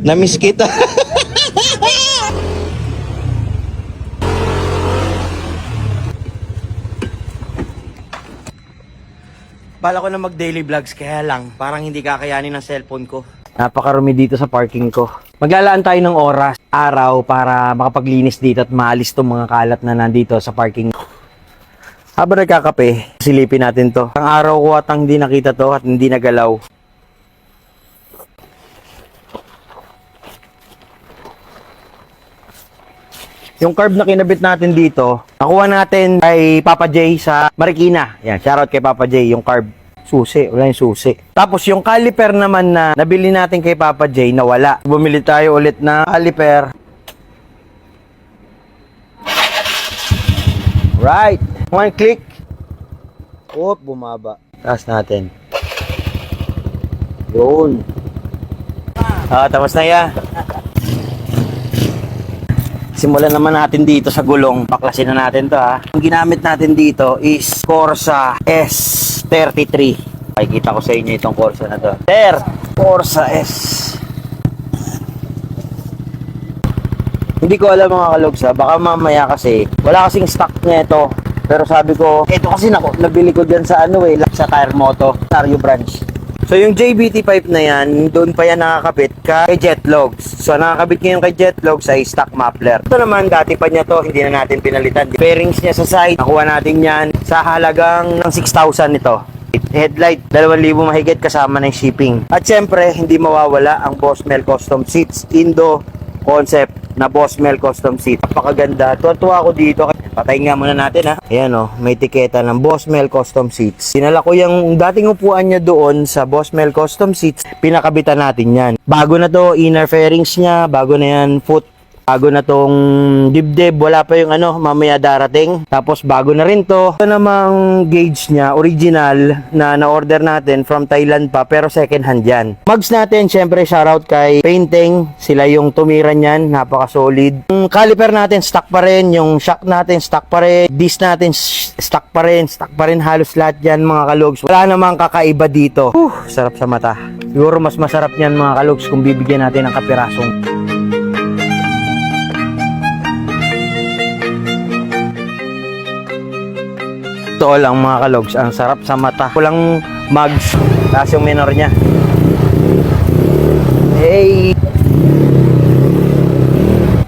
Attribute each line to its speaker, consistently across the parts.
Speaker 1: Namiss kita. Bala ko na mag daily vlogs kaya lang parang hindi kakayanin ng cellphone ko. Napakarumi dito sa parking ko. Maglalaan tayo ng oras, araw para makapaglinis dito at maalis tong mga kalat na nandito sa parking ko. Habang nagkakape, silipin natin to. Ang araw ko at ang hindi nakita to at hindi nagalaw. Yung carb na kinabit natin dito, nakuha natin kay Papa J sa Marikina. Yan, shoutout kay Papa J, yung carb. Susi, wala yung susi. Tapos yung caliper naman na nabili natin kay Papa J, nawala. Bumili tayo ulit na caliper. Right. One click. Oh, bumaba. Taas natin. Yun. Ah, tapos na yan. Simulan naman natin dito sa gulong. Baklasin na natin to ha. Ang ginamit natin dito is Corsa S33. Pakikita ko sa inyo itong Corsa na to. Sir, Corsa S. Hindi ko alam mga kalogs ha. Baka mamaya kasi, wala kasing stock niya ito. Pero sabi ko, ito kasi na, nabili ko dyan sa ano eh, sa Tire Moto, Tario Branch. So yung JBT pipe na yan, doon pa yan nakakabit kay Jetlogs. So nakakabit ngayon kay Jetlogs ay stock muffler. Ito naman, dati pa niya to, hindi na natin pinalitan. Bearings niya sa side, nakuha natin yan sa halagang ng 6,000 ito. Headlight, 2,000 mahigit kasama ng shipping. At syempre, hindi mawawala ang Boss Mel Custom Seats Indo concept na Boss Mel Custom Seat. Napakaganda. Tuwa-tuwa ako dito. Patayin nga muna natin ha. Ayan o, may tiketa ng Boss Mel Custom Seats. Sinala ko yung dating upuan niya doon sa Boss Mel Custom Seats. Pinakabitan natin yan. Bago na to, inner fairings niya. Bago na yan, foot Bago na tong dibdib, wala pa yung ano, mamaya darating. Tapos bago na rin to. Ito namang gauge niya, original, na na-order natin from Thailand pa, pero second hand yan. Mugs natin, syempre shoutout kay Painting. Sila yung tumira niyan, napaka-solid. Yung caliper natin, stock pa rin. Yung shock natin, stock pa rin. Disc natin, stock pa rin. Stock pa rin halos lahat yan, mga kalogs. Wala namang kakaiba dito. Uh, sarap sa mata. Siguro mas masarap yan, mga kalogs, kung bibigyan natin ng kapirasong Totoo lang mga kalogs, ang sarap sa mata. Kulang mugs, tapos yung minor niya. Hey!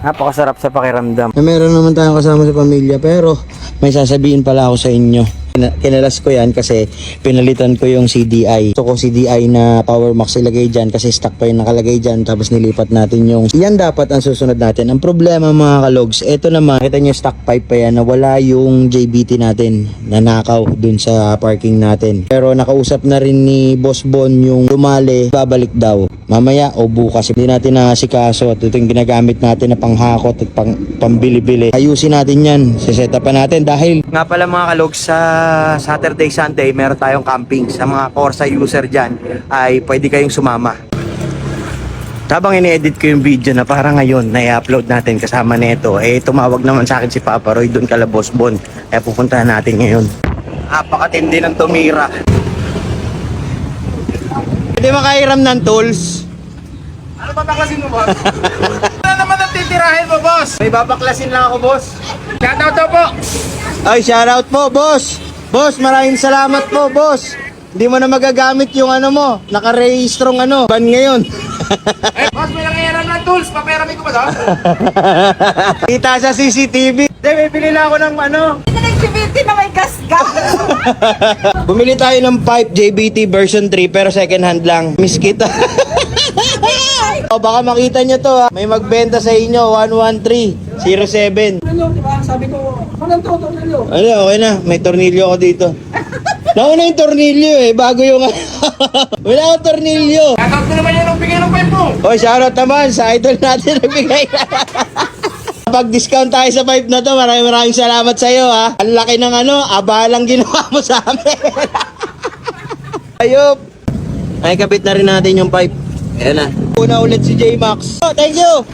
Speaker 1: Napakasarap sa pakiramdam. Meron naman tayong kasama sa pamilya pero may sasabihin pala ako sa inyo. Kina- Kinalas ko yan kasi pinalitan ko yung CDI. Gusto ko CDI na Power Max ilagay dyan kasi stock pa yung nakalagay dyan tapos nilipat natin yung yan dapat ang susunod natin. Ang problema mga kalogs, eto naman, kita nyo stock pipe pa yan na wala yung JBT natin na nakaw dun sa parking natin. Pero nakausap na rin ni Boss Bon yung lumali, babalik daw. Mamaya o bukas, hindi natin nakasikaso at ito yung ginagamit natin na panghakot at pang, pambili-bili. Ayusin natin yan, siseta pa natin dahil nga pala mga kalog sa Saturday, Sunday, meron tayong camping. Sa mga Corsa user dyan, ay pwede kayong sumama. Habang ini-edit ko yung video na para ngayon na i-upload natin kasama nito, eh tumawag naman sa akin si Papa Roy doon kala Boss Bon. Kaya pupuntahan natin ngayon. Napakatindi ng tumira. Pwede makairam ng tools.
Speaker 2: Ano ba baklasin mo, boss? ano naman ang titirahin mo, boss?
Speaker 1: May babaklasin lang ako, boss.
Speaker 2: Shoutout po.
Speaker 1: Ay, shoutout po, boss. Boss, maraming salamat po, boss. Hindi mo na magagamit yung ano mo, nakarehistrong ano, ban ngayon.
Speaker 2: Eh, boss, may nangyayari ng tools. Paperami ko ba daw?
Speaker 1: Kita sa CCTV. Hindi, bibili na ako ng ano.
Speaker 3: Nag-activity na may gas-gas.
Speaker 1: Bumili tayo ng pipe JBT version 3 pero second hand lang. Miss kita. o, baka makita nyo to ha. May magbenta sa inyo, 11307.
Speaker 3: Ba? Sabi ko, walang to, tornilyo.
Speaker 1: Ano, okay na. May tornilyo ako dito. Nauna yung tornilyo eh, bago yung... Wala akong tornilyo.
Speaker 2: Shoutout ko naman yan ang bigay ng pipe mo.
Speaker 1: O, shoutout naman sa idol natin na bigay. Pag-discount tayo sa pipe na to, maraming maraming salamat sa iyo ha. Ang laki ng ano, abalang ginawa mo sa amin. Ayop. Ay, kabit na rin natin yung pipe. Ayan na. Una ulit si J-Max. Oh, thank you.